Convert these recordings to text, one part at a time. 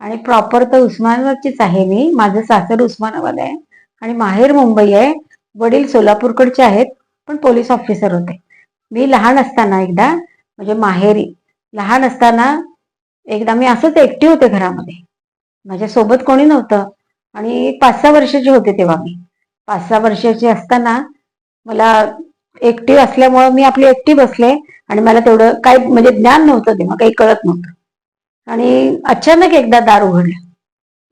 आणि प्रॉपर तर उस्मानाबादचीच आहे मी. माझं सासर उस्मानाबाद आहे. आणि माहेर मुंबई आहे. वडील सोलापूरकडचे आहेत पण पोलीस ऑफिसर होते. मी लहान असताना एकदा म्हणजे माहेरी लहान असताना एकदा मी असंच एकटी होते घरामध्ये. माझ्या सोबत कोणी नव्हतं. आणि पाच सहा वर्षाची होते तेव्हा मी. पाच सहा वर्षाची असताना मला एकटी असल्यामुळं मी आपली एकटी बसले आणि मला तेवढं काही म्हणजे ज्ञान नव्हतं तेव्हा काही कळत नव्हतं. आणि अचानक एकदा दार उघडलं.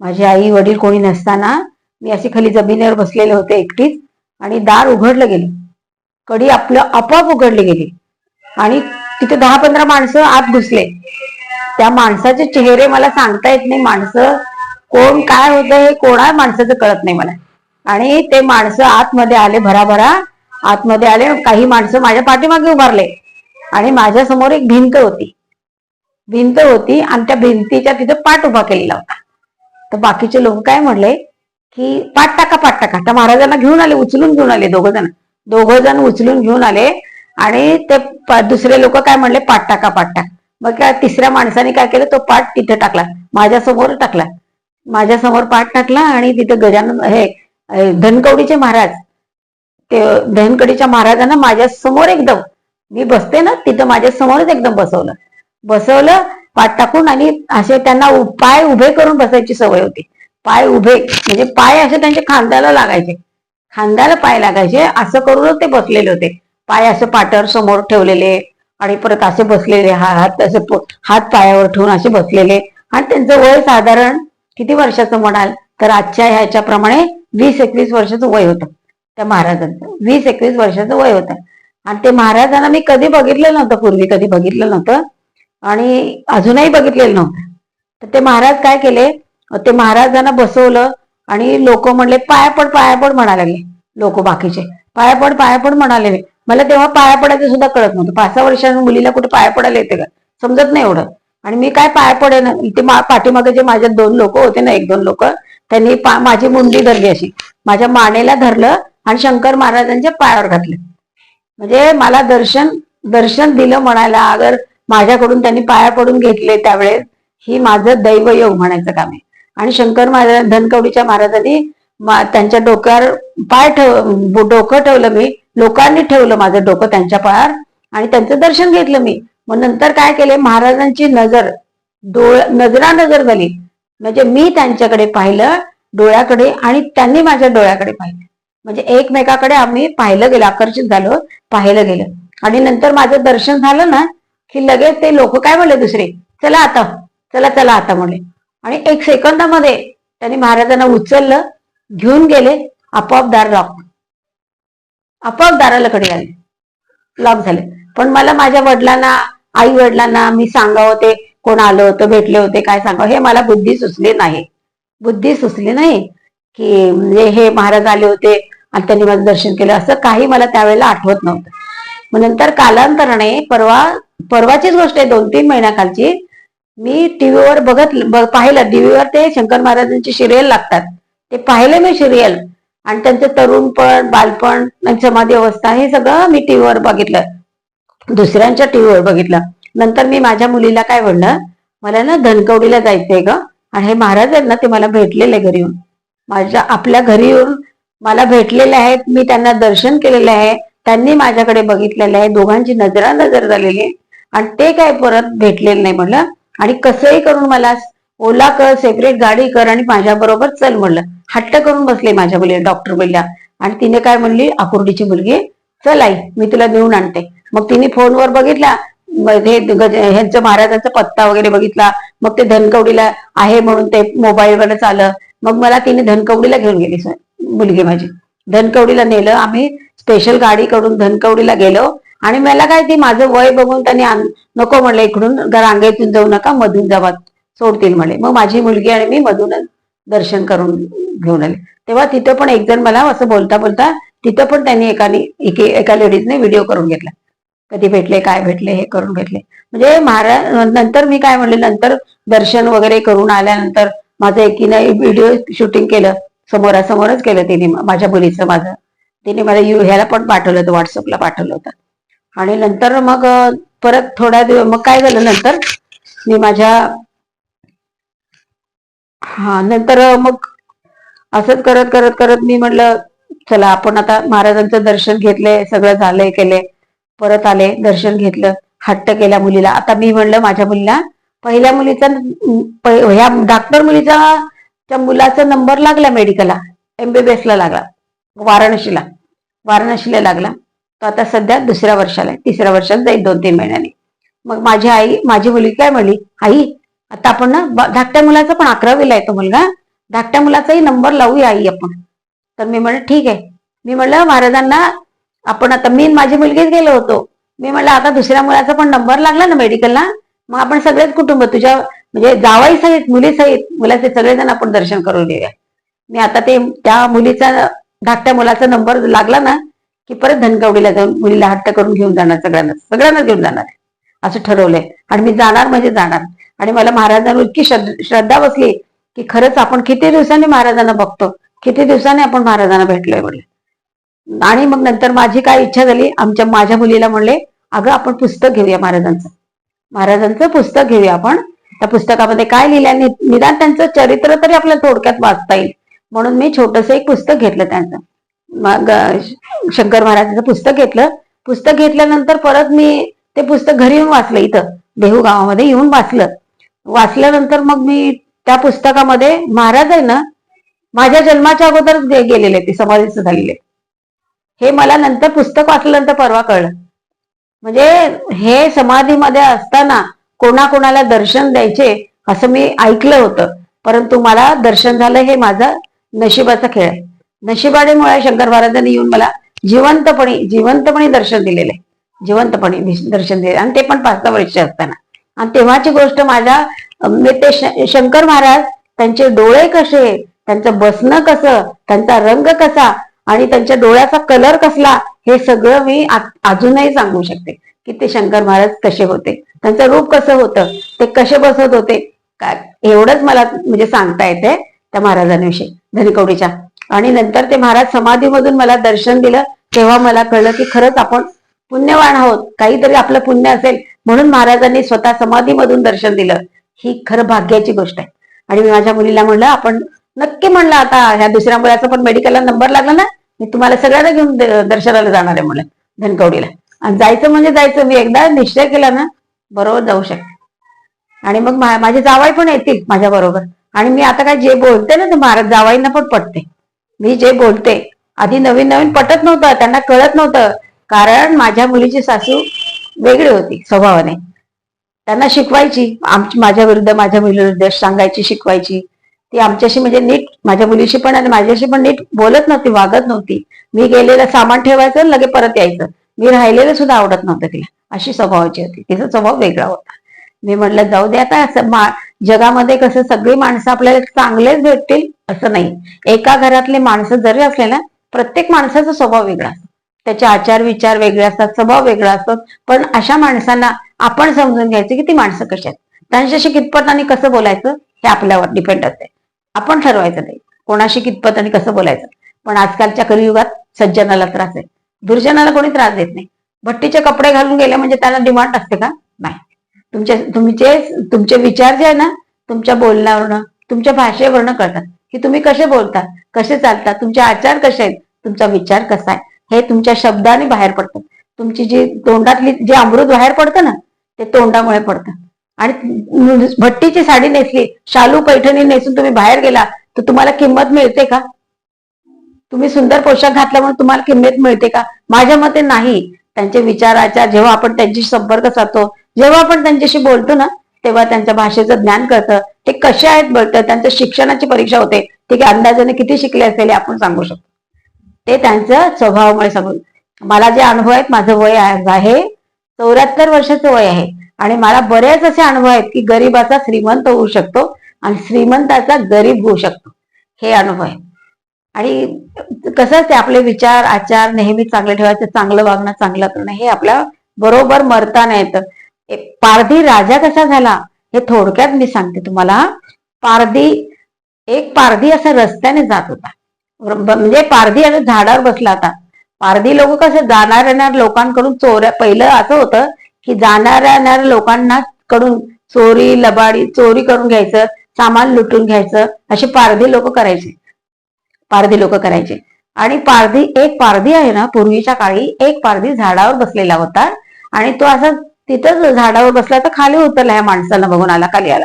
माझी आई वडील कोणी नसताना मी अशी खाली जमिनीवर बसलेले होते एकटीच आणि दार उघडलं गेलं. कडी आपलं आपोआप उघडली गेली. आणि तिथे दहा पंधरा माणसं आत घुसले. त्या माणसाचे चेहरे मला सांगता येत नाही माणसं कोण काय होतं हे कोणा माणसाचं कळत नाही मला. आणि ते माणसं आतमध्ये आले भराभरा आतमध्ये आले काही माणसं माझ्या पाठीमागे उभारले. आणि माझ्यासमोर एक भिंत होती. भिंत होती आणि त्या भिंतीच्या तिथे पाठ उभा केलेला होता. तर बाकीचे लोक काय म्हणले की पाठ टाका पाठ टाका. त्या महाराजांना घेऊन आले उचलून घेऊन आले दोघ जण. दोघ जण उचलून घेऊन आले आणि ते दुसरे लोक काय म्हणले पाठ टाका पाठ टाक. मग काय तिसऱ्या माणसाने काय केलं तो पाठ तिथे टाकला. माझ्यासमोर टाकला. माझ्यासमोर पाठ टाकला आणि तिथे गजानन हे धनकवडीचे महाराज ते धनकडीच्या महाराजांना माझ्यासमोर एकदम मी बसते ना तिथं माझ्या समोरच एकदम बसवलं. बसवलं पाठ टाकून आणि असे त्यांना पाय उभे करून बसायची सवय होती. पाय उभे म्हणजे पाय असे त्यांच्या खांद्याला लागायचे. खांद्याला पाय लागायचे असं करूनच ते बसलेले होते. पाय असे पाटर समोर ठेवलेले आणि परत असे बसलेले हात असे हात पायावर ठेवून असे बसलेले. आणि त्यांचं वय साधारण किती वर्षाचं म्हणाल? तर आजच्या ह्याच्याप्रमाणे वीस एकवीस वर्षाचं वय होतं. त्या महाराजांचं. वीस एकवीस वर्षाचं वय होतं. आणि ते महाराजांना मी कधी बघितलं नव्हतं पूर्वी कधी बघितलं नव्हतं. आणि अजूनही बघितलेलं नव्हतं. तर ते महाराज काय केले? ते महाराजांना बसवलं आणि लोक म्हणले पायापड पायापड म्हणायला लागले लोक बाकीचे. पायापड पायापड म्हणाले. मला तेव्हा पाया पडायचं सुद्धा कळत नव्हतं. पाच सहा वर्षांच्या मुलीला कुठे पाया पडायला येते का? समजत नाही एवढं. आणि मी काय पाया पडे ना ते पाठीमागे जे माझ्या दोन लोक होते ना एक दोन लोक त्यांनी पा- माझी मुंडी धरली अशी. माझ्या मानेला धरलं आणि शंकर महाराजांच्या पायावर घातलं. म्हणजे मला दर्शन दर्शन दिलं म्हणायला अगर माझ्याकडून त्यांनी पाया पडून घेतले त्यावेळेस ही माझं दैवयोग म्हणायचं काम आहे. आणि शंकर महाराज धनकवडीच्या महाराजांनी त्यांच्या डोक्यावर पाय ठेव डोकं ठेवलं मी लोकांनी ठेवलं माझं डोकं त्यांच्या पायावर आणि त्यांचं दर्शन घेतलं मी. मग नंतर काय केले? महाराजांची नजर डोळ नजरा नजर झाली. म्हणजे मी त्यांच्याकडे पाहिलं डोळ्याकडे आणि त्यांनी माझ्या डोळ्याकडे पाहिलं. म्हणजे एकमेकाकडे आम्ही पाहिलं गेलं आकर्षित झालो पाहिलं गेलं. आणि नंतर माझं दर्शन झालं ना की लगेच ते लोक काय म्हणले दुसरे? चला आता चला चला आता म्हणले आणि एक सेकंदामध्ये त्यांनी महाराजांना उचललं घेऊन गेले आपोआप दार लॉक आपोआप दाराला कडे आले. लॉक झाले. पण मला माझ्या वडिलांना आई वडिलांना मी सांगावं ते कोण आलं होतं भेटले होते काय सांगावं हे मला बुद्धी सुचली नाही. बुद्धी सुचली नाही की म्हणजे हे महाराज आले होते आणि त्यांनी माझं दर्शन केलं असं काही मला त्यावेळेला आठवत नव्हतं. मग नंतर कालांतराने परवा परवाचीच गोष्ट आहे दोन तीन महिन्याखालची. मी टीव्हीवर बघत पाहिलं. टीव्हीवर ते शंकर महाराजांचे सिरियल लागतात. ते पाहिले मी सिरियल आणि त्यांचं तरुणपण बालपण आणि समाधी अवस्था हे सगळं मी टीव्हीवर बघितलं. दुसऱ्यांच्या टीव्हीवर बघितलं. नंतर मी माझ्या मुलीला काय म्हणलं? मला ना धनकवडीला जायचंय ग. आणि हे महाराज आहेत ना ते मला भेटलेले घरी येऊन. माझ्या आपल्या घरी येऊन मला भेटलेले आहेत. मी त्यांना दर्शन केलेलं आहे. त्यांनी माझ्याकडे बघितलेलं आहे. दोघांची नजरानजर झालेली आहे. आणि ते काय परत भेटलेलं नाही म्हणलं. आणि कसंही करून मला ओला कर सेपरेट गाडी कर आणि माझ्या बरोबर चल म्हणलं. हट्ट करून बसले माझ्या मुली डॉक्टर बोलल्या आणि तिने काय म्हणली आकुर्डीची मुलगी चल आई मी तुला देऊन आणते. मग तिने फोनवर बघितला. हे ह्यांचं महाराजांचा पत्ता वगैरे बघितला. मग ते धनकवडीला आहे म्हणून ते मोबाईलवरच आलं मग मला तिने धनकवडीला घेऊन गेली मुलगी माझी. धनकवडीला नेलं. आम्ही स्पेशल गाडीकडून धनकवडीला गेलो आणि मला काय ती माझं वय बघून त्यांनी आण- नको म्हणलं इकडून रांगेतून जाऊ नका मधून जावा सोडतील म्हणले मग माझी मुलगी आणि मी मधूनच दर्शन करून घेऊन आले. तेव्हा तिथं पण एक जण मला असं बोलता बोलता तिथं पण त्यांनी एकाने एका लेडीजने व्हिडिओ करून घेतला. कधी भेटले काय भेटले हे करून भेटले म्हणजे महाराज नंतर मी काय म्हणले नंतर दर्शन वगैरे करून आल्यानंतर माझं एकीने व्हिडिओ शूटिंग केलं. समोरासमोरच केलं तिने माझ्या मुलीचं माझं. तिने मला यू ह्याला पण पाठवलं होतं व्हॉट्सअपला पाठवलं होतं. आणि नंतर मग परत थोड्या दिवस मग काय झालं नंतर मी माझ्या हा नंतर मग असंच करत करत करत मी म्हटलं चला आपण आता महाराजांचं दर्शन घेतलंय सगळं झालंय केलंय. परत आले दर्शन घेतलं हट्ट केल्या मुलीला. आता मी म्हणलं माझ्या मुलीला पहिल्या मुलीचा ह्या डॉक्टर मुलीचा त्या मुलाचा नंबर लागला मेडिकलला एमबीबीएस ला लागला वाराणसीला. वाराणसीला लागला. तो आता सध्या दुसऱ्या वर्षाला आहे. तिसऱ्या वर्षात जाईल दोन तीन महिन्याने. मग माझी आई माझी मुलगी काय म्हणली? आई आता आपण ना धाकट्या मुलाचा पण अकरावीला आहे तो मुलगा. धाकट्या मुलाचाही नंबर लावूया आई आपण. तर मी म्हणलं ठीक आहे. मी म्हणलं महाराजांना आपण आता मी माझी मुलगीच गेलो होतो. मी म्हणलं आता दुसऱ्या मुलाचा पण नंबर लागला ना मेडिकलला. मग आपण सगळेच कुटुंब तुझ्या म्हणजे जावाई सहित मुली सहित मुलाचे सगळेजण आपण दर्शन करून घेऊया. मी आता ते त्या मुलीचा धाकट्या मुलाचा नंबर लागला ना की परत धनकवडीला जाऊन मुलीला हट्ट करून घेऊन जाणार सगळ्यांना सगळ्यांना घेऊन जाणार असं ठरवलंय. आणि मी जाणार म्हणजे जाणार. आणि मला महाराजांवर इतकी श्रद्धा बसली की खरंच आपण किती दिवसांनी महाराजांना बघतो किती दिवसांनी आपण महाराजांना भेटलोय म्हणले. आणि मग नंतर माझी काय इच्छा झाली आमच्या माझ्या मुलीला म्हणले अगं आपण पुस्तक घेऊया महाराजांचं. महाराजांचं पुस्तक घेऊया आपण. त्या पुस्तकामध्ये काय लिहिलंय निदान त्यांचं चरित्र तरी आपल्याला थोडक्यात वाचता येईल. म्हणून मी छोटस एक पुस्तक घेतलं त्यांचं. मग शंकर महाराजांचं पुस्तक घेतलं. पुस्तक घेतल्यानंतर परत मी ते पुस्तक घरी येऊन वाचलं इथं देहू गावामध्ये येऊन वाचलं. वाचल्यानंतर मग मी त्या पुस्तकामध्ये महाराज आहे ना माझ्या जन्माच्या अगोदरच गे- गेलेले ते समाधीच झालेले. हे मला नंतर पुस्तक वाचल्यानंतर परवा कळलं. म्हणजे हे समाधीमध्ये असताना कोणाकोणाला दर्शन द्यायचे असं मी ऐकलं होतं. परंतु मला दर्शन झालं हे माझं नशिबाचा खेळ आहे. नशिबामुळे शंकर महाराजांनी येऊन मला जिवंतपणे जिवंतपणे दर्शन दिलेलं आहे. जिवंतपणे दर्शन दिले आणि ते पण पाच सहा वर्ष असताना. आणि तेव्हाची गोष्ट माझ्या ते शंकर महाराज त्यांचे डोळे कसे त्यांचं बसणं कसं त्यांचा रंग कसा आणि त्यांच्या डोळ्याचा कलर कसला हे सगळं मी अजूनही सांगू शकते की ते शंकर महाराज कसे होते. त्यांचं रूप कसं होतं ते कसे बसत होते काय एवढंच मला म्हणजे सांगता येते त्या महाराजांविषयी धनकवडीच्या. आणि नंतर ते महाराज समाधीमधून मला दर्शन दिलं तेव्हा मला कळलं की खरंच आपण पुण्यवान आहोत. काहीतरी आपलं पुण्य असेल म्हणून महाराजांनी स्वतः समाधीमधून दर्शन दिलं. ही खरं भाग्याची गोष्ट आहे. आणि मी माझ्या मुलीला म्हणलं आपण नक्की म्हणलं आता ह्या दुसऱ्या मुलाचा पण मेडिकलला नंबर लागला ना मी तुम्हाला सगळ्यांना घेऊन दर्शनाला जाणार आहे म्हणलं धनकवडीला. आणि जायचं म्हणजे जायचं मी एकदा निश्चय केला ना बरोबर जाऊ शकते. आणि मग माझे जावाई पण येतील माझ्या बरोबर आणि मी आता काय जे बोलते ना ते महाराज जावाईंना पण पटते. मी जे बोलते आधी नवीन नवीन पटत नव्हतं त्यांना कळत नव्हतं. कारण माझ्या मुलीची सासू वेगळी होती स्वभावाने. त्यांना शिकवायची आमची माझ्या विरुद्ध माझ्या मुलीविरुद्ध सांगायची शिकवायची. ती आमच्याशी म्हणजे नीट माझ्या मुलीशी पण आणि माझ्याशी पण नीट बोलत नव्हती वागत नव्हती. मी गेलेलं सामान ठेवायचं लगे परत यायचं. मी राहिलेलं सुद्धा आवडत नव्हतं तिला. अशी स्वभावाची होती. तिचा स्वभाव वेगळा होता. मी म्हटलं जाऊ दे आता जगामध्ये कसं सगळी माणसं आपल्याला चांगलेच भेटतील असं नाही. एका घरातले माणसं जरी असले ना प्रत्येक माणसाचा स्वभाव वेगळा असतो. त्याचे आचार विचार वेगळे असतात स्वभाव वेगळा असतो. पण अशा माणसांना आपण समजून घ्यायचं की ती माणसं कशी आहेत. त्यांच्याशी कितपत आणि कसं बोलायचं हे आपल्यावर डिपेंड असते आपण ठरवायचं नाही. कोणाशी कितपत आणि कसं बोलायचं. पण आजकालच्या कलियुगात सज्जनाला त्रास आहे. दुर्जनाला कोणी त्रास देत नाही. भट्टीचे कपडे घालून गेले म्हणजे त्याला डिमांड असते का? नाही. तुमचे तुमचे तुमचे विचार जे आहे ना तुमच्या बोलण्यावरनं तुमच्या भाषेवरनं कळतात. की तुम्ही कसे बोलता कसे चालता तुमचे आचार कसे आहेत तुमचा विचार कसा आहे हे तुमच्या शब्दाने बाहेर पडतं. तुमची जी तोंडातली जे अमृत बाहेर पडतं ना ते तोंडामुळे पडतं. आणि भट्टीची साडी नेसली शालू पैठणी नेसून तुम्ही बाहेर गेला तर तुम्हाला किंमत मिळते का? तुम्ही सुंदर पोशाख घातला म्हणून तुम्हाला किंमत मिळते का? माझ्या मते नाही. त्यांचे विचाराच्या जेव्हा आपण त्यांची संपर्क साधतो जेव्हा आपण त्यांच्याशी बोलतो ना तेव्हा त्यांच्या भाषेचं ज्ञान कळतं. ते कसे आहेत बोलतं त्यांच्या शिक्षणाची परीक्षा होते ते आहे अंदाजाने किती शिकले असेल हे आपण सांगू शकतो. ते त्यांचं स्वभावामुळे सांगू मला जे अनुभव आहेत माझं वय आहे आहे चौऱ्याहत्तर वर्षाचं वय आहे. आणि मला बरेच असे अनुभव आहेत की गरीबाचा श्रीमंत होऊ शकतो आणि श्रीमंताचा गरीब होऊ शकतो. हे अनुभव आहे. आणि कसं असते आपले विचार आचार नेहमी चांगले ठेवायचे चांगलं वागणं चांगलं करणं हे आपल्या बरोबर मरताना येतं. पारधी राजा कसा झाला हे थोडक्यात मी सांगते तुम्हाला. पारधी एक पारधी असा रस्त्याने जात होता. म्हणजे पारधी असं झाडावर बसला होता. पारधी लोक कसे जाणार येणार लोकांकडून चोऱ्या पहिलं असं होतं की जाणाऱ्या येणाऱ्या लोकांना कडून चोरी लबाडी चोरी करून घ्यायचं सामान लुटून घ्यायचं असे पारधी लोक करायचे. पारधी लोक करायचे. आणि पारधी एक पारधी आहे ना पूर्वीच्या काळी एक पारधी झाडावर बसलेला होता. आणि तो असा तिथंच झाडावर बसला तर खाली उतरला ह्या माणसाला बघून आला खाली आला.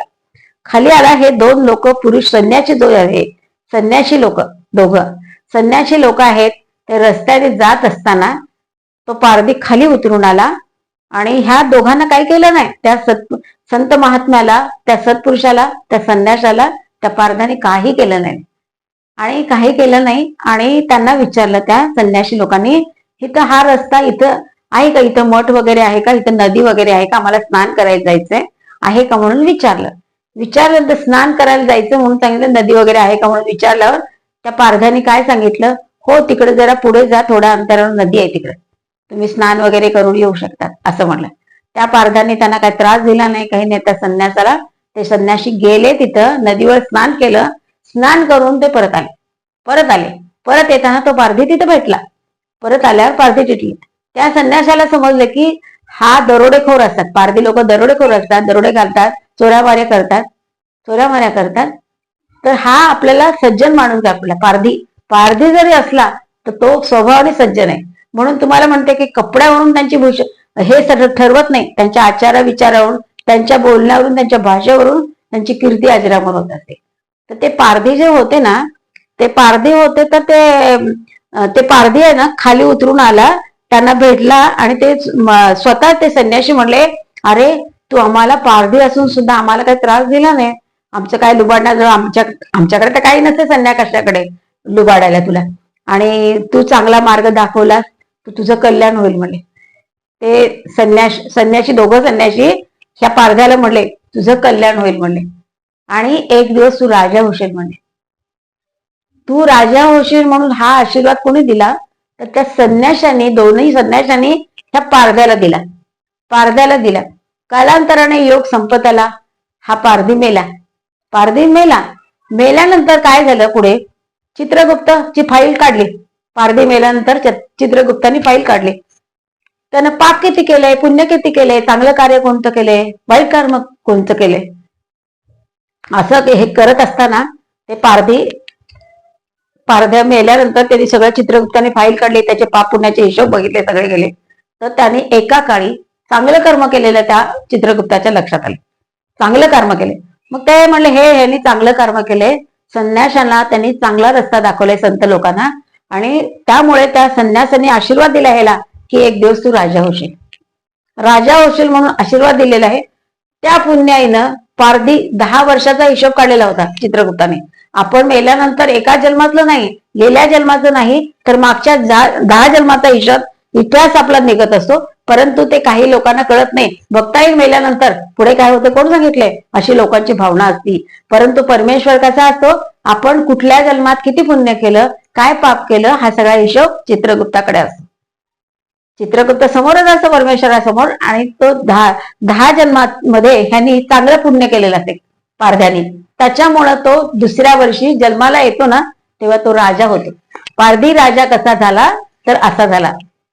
खाली आला हे दोन लोक पुरुष संन्यासी जो आहे संन्याशी लोक दोघं. संन्याशी लोक आहेत ते रस्त्याने जात असताना तो पारधी खाली उतरून आला आणि ह्या दोघांना काही केलं नाही? त्या सत संत महात्म्याला त्या सत्पुरुषाला त्या संन्याशाला त्या पारध्याने काही केलं नाही. आणि काही केलं नाही आणि त्यांना विचारलं त्या संन्याशी लोकांनी इथं हा रस्ता इथं आहे का इथं मठ वगैरे आहे का? इथं नदी वगैरे आहे का? आम्हाला स्नान करायला जायचंय आहे का? म्हणून विचारलं. विचारलं तर स्नान करायला जायचं म्हणून सांगितलं नदी वगैरे आहे का? म्हणून विचारल्यावर त्या पारध्याने काय सांगितलं? हो तिकडे जरा पुढे जा थोड्या अंतरावर नदी आहे तिकडे. तुम्ही स्नान वगैरे करून येऊ शकतात असं म्हणलं. त्या पारध्याने त्यांना काही त्रास दिला नाही काही नाही. त्या संन्यासाला ते संन्याशी गेले तिथं नदीवर स्नान केलं. स्नान करून ते परत आले. परत आले. परत येताना तो पारधी तिथं भेटला. परत आल्यावर पारधी तिथली त्या संन्यासाला समजलं की हा दरोडेखोर असतात. पारधी लोक दरोडेखोर असतात दरोडे घालतात चोऱ्यामाऱ्या करतात चोऱ्यामाऱ्या करतात. तर हा आपल्याला सज्जन माणूस आपला पारधी पारधी जरी असला तर तो स्वभावाने सज्जन आहे. म्हणून तुम्हाला म्हणते की कपड्यावरून त्यांची भूष हे ठरवत नाही. त्यांच्या आचार विचारावरून त्यांच्या बोलण्यावरून त्यांच्या भाषेवरून त्यांची कीर्ती अजरामर होत असते. तर ते पारधी जे होते ना ते पारधी होते तर ते ते पारधी आहे ना खाली उतरून आला त्यांना भेटला आणि ते स्वतः ते संन्याशी म्हणले अरे तू आम्हाला पारधी असून सुद्धा आम्हाला काही त्रास दिला नाही. आमचं काय लुबाडण्याजवळ आमच्या आमच्याकडे तर काही नसते संन्या कशाकडे लुबाडायला तुला. आणि तू चांगला मार्ग दाखवलास तू तुझं कल्याण होईल म्हणले ते संन्यास संन्याशी दोघं संन्याशी ह्या पारध्याला म्हणले तुझं कल्याण होईल म्हणले आणि एक दिवस तू राजा होशील म्हणले तू राजा होशील म्हणून हा आशीर्वाद कोणी दिला? तर त्या संन्याशाने दोन्ही संन्याशाने ह्या पारध्याला दिला. पारध्याला दिला. कालांतराने योग संपत आला. हा पारधी मेला. पारधी मेला. मेल्यानंतर काय झालं पुढे? चित्रगुप्तची फाईल काढली. पारधी मेल्यानंतर चित्रगुप्तानी फाईल काढली. त्यानं पाप किती केलंय पुण्य किती केलंय चांगलं कार्य कोणतं केलंय वाईट कर्म कोणतं केलंय? असं हे करत असताना ते पारधी पारध्या मेल्यानंतर त्यांनी सगळं चित्रगुप्ताने फाईल काढली त्याचे पाप पुण्याचे हिशोब बघितले सगळे गेले. तर त्यांनी एका काळी चांगलं कर्म केलेलं त्या चित्रगुप्ताच्या लक्षात आले. चांगलं कर्म केले. मग ते म्हणले हे ह्यांनी चांगलं कर्म केले. संन्याशांना त्यांनी चांगला रस्ता दाखवलाय संत लोकांना. आणि त्यामुळे त्या संन्यासांनी आशीर्वाद दिला ह्याला की एक दिवस तू राजा होशील. राजा होशील म्हणून आशीर्वाद दिलेला आहे. त्या पुण्याईनं पारधी दहा वर्षाचा हिशोब काढलेला होता चित्रगुप्ताने आपण मेल्यानंतर एका जन्मातलं नाही गेल्या जन्माचं नाही तर मागच्या दहा जन्माचा हिशोब इतिहास आपला निघत असतो. परंतु ते काही लोकांना कळत नाही. भक्ताई मेल्यानंतर पुढे काय होतं कोण सांगितलंय? अशी लोकांची भावना असती. परंतु परमेश्वर कसा असतो? आपण कुठल्या जन्मात किती पुण्य केलं काय पाप केलं हा सगळा हिशोब चित्रगुप्ताकडे असतो. चित्रगुप्त समोरच असतो परमेश्वरासमोर आणि तो दहा दहा जन्मामध्ये ह्यांनी चांगलं पुण्य केलेलं असेल पारध्यानी. त्याच्यामुळं तो दुसऱ्या वर्षी जन्माला येतो ना तेव्हा तो राजा होतो. पारधी राजा कसा झाला तर असा झाला.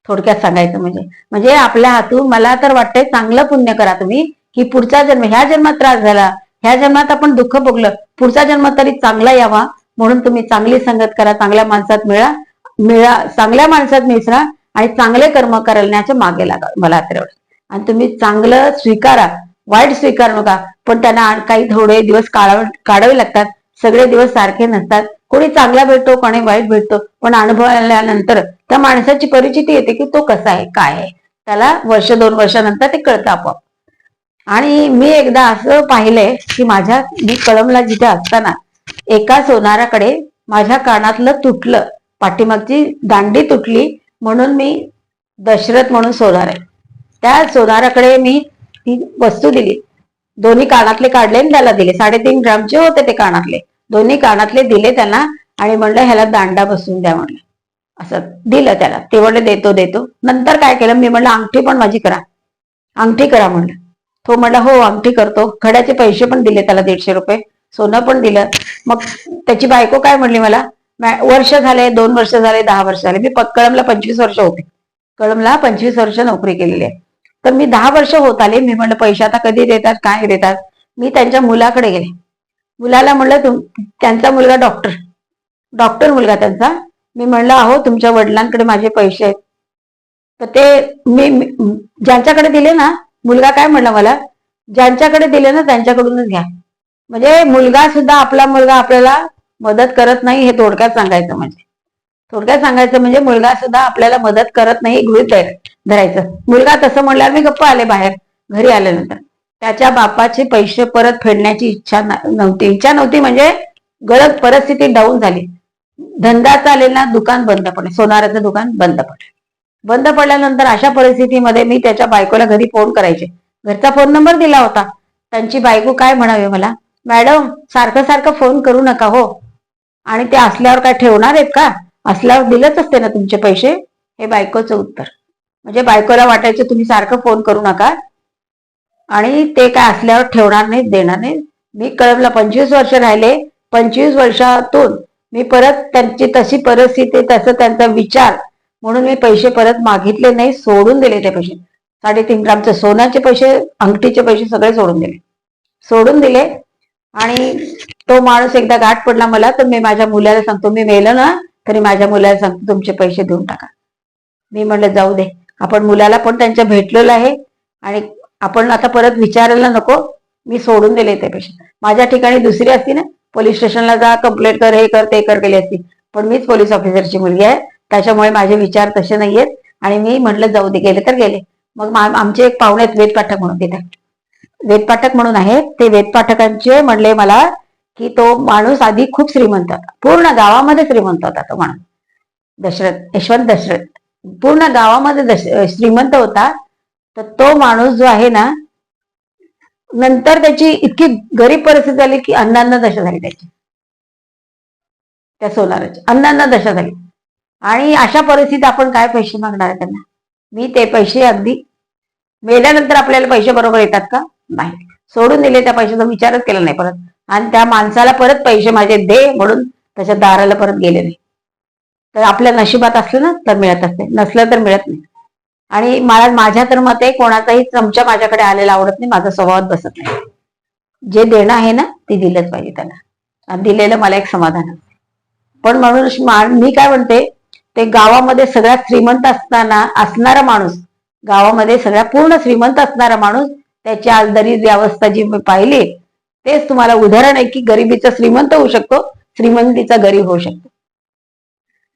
थोडक्यात सांगायचं म्हणजे. म्हणजे आपल्या हातून मला तर वाटतंय चांगलं पुण्य करा तुम्ही की पुढचा जन्म ह्या जन्मात त्रास झाला ह्या जन्मात आपण दुःख भोगलं पुढचा जन्म तरी चांगला यावा म्हणून तुम्ही चांगली संगत करा चांगल्या माणसात मिळा मिळा चांगल्या माणसात मिसळा आणि चांगले कर्म करण्याच्या मागे लागा मला तर एवढं. आणि तुम्ही चांगलं स्वीकारा. वाईट स्वीकार नका. पण त्यांना काही थोडे दिवस काढावे काढावे लागतात. सगळे दिवस सारखे नसतात. कोणी चांगला भेटतो कोणी वाईट भेटतो. पण अनुभव आल्यानंतर त्या माणसाची परिचिती येते की तो कसा आहे काय आहे. त्याला वर्ष दोन वर्षानंतर ते कळतं आपोआप. आणि मी एकदा असं पाहिलंय की माझ्या मी कळमला जिथे असताना एका सोनाराकडे माझ्या कानातलं तुटलं. पाठीमागची दांडी तुटली म्हणून मी दशरथ म्हणून सोनार आहे. त्या सोनाराकडे मी ती वस्तू दिली. दोन्ही कानातले काढले आणि त्याला दिले. साडेतीन ग्रामचे होते ते कानातले. दोन्ही कानातले दिले त्यांना आणि म्हणलं ह्याला दांडा बसून द्या म्हणलं. असं दिलं त्याला. ते म्हणलं देतो देतो. नंतर काय केलं? मी म्हणलं अंगठी पण माझी करा. अंगठी करा म्हणलं. तो म्हणला हो अंगठी करतो. खड्याचे पैसे पण दिले त्याला दीडशे रुपये. सोनं पण दिलं. मग त्याची बायको काय म्हणली मला? वर्ष झाले दोन वर्ष झाले दहा वर्ष झाले. मी कळमला पंचवीस वर्ष होते. कळमला पंचवीस वर्ष नोकरी केलेली आहे. तर मी दहा वर्ष होत आले. मी म्हणलं पैसे आता कधी देतात? काय देतात? मी त्यांच्या मुलाकडे गेले. मुलाला म्हणलं तुम त्यांचा मुलगा डॉक्टर. डॉक्टर मुलगा त्यांचा. मी म्हणलं अहो तुमच्या वडिलांकडे माझे पैसे आहेत. तर ते मी मी- ज्यांच्याकडे दिले ना मुलगा काय म्हणला मला? ज्यांच्याकडे दिले ना त्यांच्याकडूनच घ्या. म्हणजे मुलगा सुद्धा आपला मुलगा आपल्याला मदत करत नाही हे थोडक्यात सांगायचं म्हणजे. थोडक्यात सांगायचं म्हणजे मुलगा सुद्धा आपल्याला मदत करत नाही गृहित धरायचं. मुलगा तसं म्हणल्यावर मी गप्पा आले बाहेर घरी आल्यानंतर. त्याच्या बापाचे पैसे परत फेडण्याची इच्छा नव्हती. इच्छा नव्हती म्हणजे गरज परिस्थिती डाऊन झाली. धंदा चालेला दुकान बंद पडले. सोनाराचं दुकान बंद पडलं. बंद पडल्यानंतर अशा परिस्थितीमध्ये मी त्याच्या बायकोला घरी फोन करायचे. घरचा फोन नंबर दिला होता. त्यांची बायको काय म्हणावे मला? मॅडम सारखं सारखं फोन करू नका हो. आणि ते असल्यावर काय ठेवणार आहेत का? असल्यावर दिलंच असते ना तुमचे पैसे हे बायकोचं उत्तर. म्हणजे बायकोला वाटायचं तुम्ही सारखं फोन करू नका. आणि ते काय असल्यावर ठेवणार नाही देणार नाही मी कळमला पंचवीस वर्ष राहिले. पंचवीस वर्षातून मी परत त्यांची तशी परिस्थिती तसं त्यांचा विचार. म्हणून मी पैसे परत मागितले नाही सोडून दिले ते पैसे. साडेतीन ग्रामचे सोन्याचे पैसे अंगठीचे पैसे सगळे सोडून दिले. सोडून दिले. आणि तो माणूस एकदा गाठ पडला मला तर मी माझ्या मुलाला सांगतो मी मेलं ना तरी माझ्या मुलाला सांगतो तुमचे पैसे देऊन टाका. मी म्हणलं जाऊ दे. आपण मुलाला पण त्यांच्या भेटलेलं आहे आणि आपण आता परत विचारायला नको. मी सोडून दिले ते पैसे. माझ्या ठिकाणी दुसरी असती ना पोलीस स्टेशनला जा कंप्लेंट कर हे कर ते कर केली असती. पण मीच पोलीस ऑफिसरची मुलगी आहे. त्याच्यामुळे माझे विचार तसे नाहीयेत. आणि मी म्हटलं जाऊ दे गेले तर गेले. मग आमचे एक पाहुणे आहेत वेद पाठक म्हणून तिथे. वेद पाठक म्हणून आहेत. ते वेद पाठकांचे म्हणले मला की तो माणूस आधी खूप श्रीमंत होता. पूर्ण गावामध्ये श्रीमंत होता तो माणूस दशरथ यशवंत दशरथ. पूर्ण गावामध्ये दश श्रीमंत होता. तर तो माणूस जो आहे ना नंतर त्याची इतकी गरीब परिस्थिती झाली की अन्नांना दशा झाली त्याची. त्या सोनाराची. अन्नांना दशा झाली. आणि अशा परिस्थितीत आपण काय पैसे मागणार आहे त्यांना? मी ते पैसे अगदी मेल्यानंतर आपल्याला पैसे बरोबर येतात का? नाही. सोडून दिले त्या पैशाचा विचारच केला नाही परत. आणि त्या माणसाला परत पैसे माझे दे म्हणून त्याच्या दाराला परत गेले नाही. तर आपल्या नशिबात असलं ना तर मिळत असते. नसलं तर मिळत नाही. आणि मला माझ्या तर मते कोणाचाही चमचा माझ्याकडे आलेला आवडत नाही माझा स्वभावात बसत नाही. जे देणं आहे ना ते दिलंच पाहिजे त्याला. आणि दिलेलं मला एक समाधान असते. पण म्हणून मी काय म्हणते ते गावामध्ये सगळ्यात श्रीमंत असताना असणारा माणूस गावामध्ये सगळ्या पूर्ण श्रीमंत असणारा माणूस त्याची आज दरिद्री अवस्था जी मी पाहिली तेच तुम्हाला उदाहरण आहे की गरिबीचा श्रीमंत होऊ शकतो श्रीमंतीचा गरीब होऊ शकतो.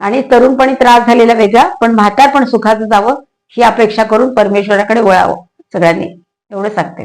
आणि तरुणपणी त्रास झालेला वेगळा पण म्हातार पण सुखाचं जावं ही अपेक्षा करून परमेश्वराकडे वळावं सगळ्यांनी एवढं सांगते